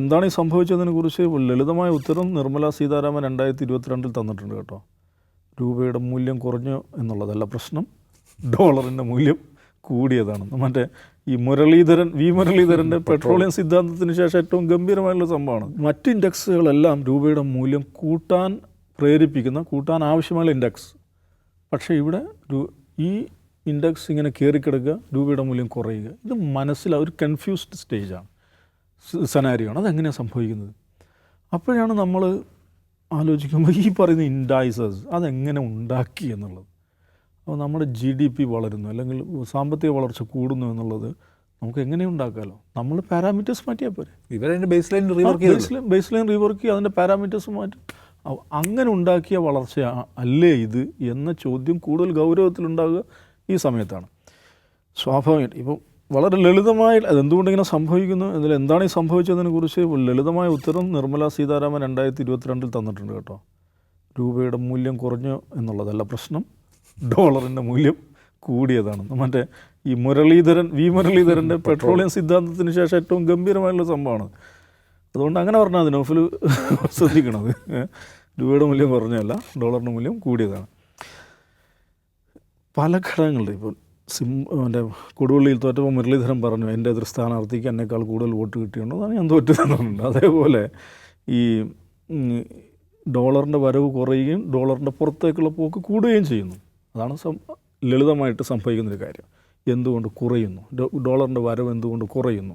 എന്താണ് ഈ സംഭവിച്ചതിനെ കുറിച്ച് ലളിതമായ ഉത്തരം നിർമ്മല സീതാരാമൻ രണ്ടായിരത്തി ഇരുപത്തിരണ്ടിൽ തന്നിട്ടുണ്ട് കേട്ടോ. രൂപയുടെ മൂല്യം കുറഞ്ഞു എന്നുള്ളതല്ല പ്രശ്നം. ഡോളറിന്റെ മൂല്യം കൂടിയതാണ് മറ്റേ ഈ മുരളീധരൻ വി മുരളീധരന്റെ പെട്രോളിയം സിദ്ധാന്തത്തിന് ശേഷം ഏറ്റവും ഗംഭീരമായുള്ള സംഭവമാണ്. മറ്റ് ഇൻഡെക്സുകളെല്ലാം രൂപയുടെ മൂല്യം കൂട്ടാൻ പ്രേരിപ്പിക്കുന്ന കൂട്ടാൻ ആവശ്യമായ ഇൻഡെക്സ്. പക്ഷേ ഇവിടെ ഈ ഇൻഡെക്സ് ഇങ്ങനെ കയറിക്കിടക്കുക രൂപയുടെ മൂല്യം കുറയുക ഇത് മനസ്സിലാവും ഒരു കൺഫ്യൂസ്ഡ് സ്റ്റേജാണ് സെനാരിയാണ്. അതെങ്ങനെയാണ് സംഭവിക്കുന്നത്? അപ്പോഴാണ് നമ്മൾ ആലോചിക്കുമ്പോൾ ഈ പറയുന്ന ഇൻഡൈസസ് അതെങ്ങനെ ഉണ്ടാക്കി എന്നുള്ളത്. അപ്പോൾ നമ്മുടെ ജി ഡി പി വളരുന്നു അല്ലെങ്കിൽ സാമ്പത്തിക വളർച്ച കൂടുന്നു എന്നുള്ളത് നമുക്ക് എങ്ങനെ ഉണ്ടാക്കാമല്ലോ നമ്മൾ പാരാമീറ്റേഴ്സ് മാറ്റിയാൽ പോരെ. ഇവരതിന്റെ ബേസ് ലൈൻ റീവർക്ക് ചെയ്യും base line base line rework ചെയ്യുക അതിന്റെ പാരാമീറ്റേഴ്സ് മാറ്റും. അങ്ങനെ ഉണ്ടാക്കിയ വളർച്ച അല്ലേ ഇത് എന്ന ചോദ്യം കൂടുതൽ ഗൗരവത്തിലുണ്ടാകുക ഈ സമയത്താണ്. സ്വാഭാവികം ഇപ്പോൾ വളരെ ലളിതമായി അതെന്തുകൊണ്ടിങ്ങനെ സംഭവിക്കുന്നു? അതിൽ എന്താണ് ഈ സംഭവിച്ചതിനെ കുറിച്ച് ലളിതമായ ഉത്തരം നിർമ്മല സീതാരാമൻ രണ്ടായിരത്തി ഇരുപത്തിരണ്ടിൽ തന്നിട്ടുണ്ട് കേട്ടോ. രൂപയുടെ മൂല്യം കുറഞ്ഞു എന്നുള്ളതല്ല പ്രശ്നം. ഡോളറിന്റെ മൂല്യം കൂടിയതാണ്. മറ്റേ ഈ മുരളീധരൻ വി മുരളീധരന്റെ പെട്രോളിയം സിദ്ധാന്തത്തിന് ശേഷം ഏറ്റവും ഗംഭീരമായുള്ള സംഭവമാണ്. അതുകൊണ്ട് അങ്ങനെ പറഞ്ഞാൽ അത് നോഫിൽ ശ്രദ്ധിക്കണത്. രൂപയുടെ മൂല്യം കുറഞ്ഞല്ല ഡോളറിന്റെ മൂല്യം കൂടിയതാണ്. പല ഘടകങ്ങളുണ്ട് ഇപ്പോൾ സിം എന്റെ കൊടുവള്ളിയിൽ തോറ്റപ്പോൾ മുരളീധരൻ പറഞ്ഞു എന്റെ എതിർ സ്ഥാനാർത്ഥിക്ക് എന്നേക്കാൾ കൂടുതൽ വോട്ട് കിട്ടിയുണ്ട് അതാണ് ഞാൻ തോറ്റതെന്നുണ്ട് അതേപോലെ ഈ ഡോളറിന്റെ വരവ് കുറയുകയും ഡോളറിന്റെ പുറത്തേക്കുള്ള പോക്ക് കൂടുകയും ചെയ്യുന്നു. അതാണ് ലളിതമായിട്ട് സംഭവിക്കുന്നൊരു കാര്യം. എന്തുകൊണ്ട് കുറയുന്നു? ഡോളറിന്റെ വരവ് എന്തുകൊണ്ട് കുറയുന്നു?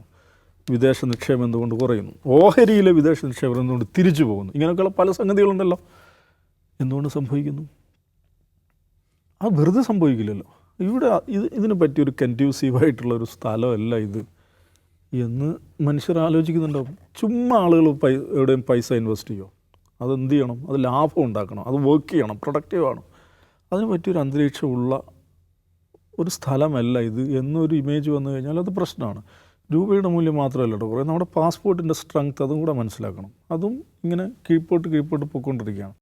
വിദേശ നിക്ഷേപം എന്തുകൊണ്ട് കുറയുന്നു? ഓഹരിയിലെ വിദേശ നിക്ഷേപം എന്തുകൊണ്ട് തിരിച്ചു പോകുന്നു? ഇങ്ങനെയൊക്കെയുള്ള പല സംഗതികളുണ്ടല്ലോ. എന്തുകൊണ്ട് സംഭവിക്കുന്നു? അത് വെറുതെ സംഭവിക്കില്ലല്ലോ. ഇവിടെ ഇത് ഇതിനെ പറ്റിയൊരു കൻഡ്യൂസീവായിട്ടുള്ള ഒരു സ്ഥലമല്ല ഇത്. എന്ന് മനുഷ്യർ ആലോചിക്കുന്നുണ്ടാവും. ചുമ്മാ ആളുകൾ പൈ എവിടെയും പൈസ ഇൻവെസ്റ്റ് ചെയ്യുമോ അതെന്ത് ചെയ്യണം? അത് ലാഭം ഉണ്ടാക്കണം. അത് വർക്ക് ചെയ്യണം. പ്രൊഡക്റ്റീവ് ആണ്. അതിന് പറ്റിയൊരു അന്തരീക്ഷമുള്ള ഒരു സ്ഥലമല്ല ഇത് എന്നൊരു ഇമേജ് വന്നു കഴിഞ്ഞാൽ അത് പ്രശ്നമാണ്. രൂപയുടെ മൂല്യം മാത്രമല്ല കേട്ടോ. കുറേ നമ്മുടെ പാസ്പോർട്ടിന്റെ സ്ട്രെങ്ത് അതും കൂടെ മനസ്സിലാക്കണം. അതും ഇങ്ങനെ കീഴ്പോട്ട് കീഴ്പോട്ട് പോയിക്കൊണ്ടിരിക്കുകയാണ്.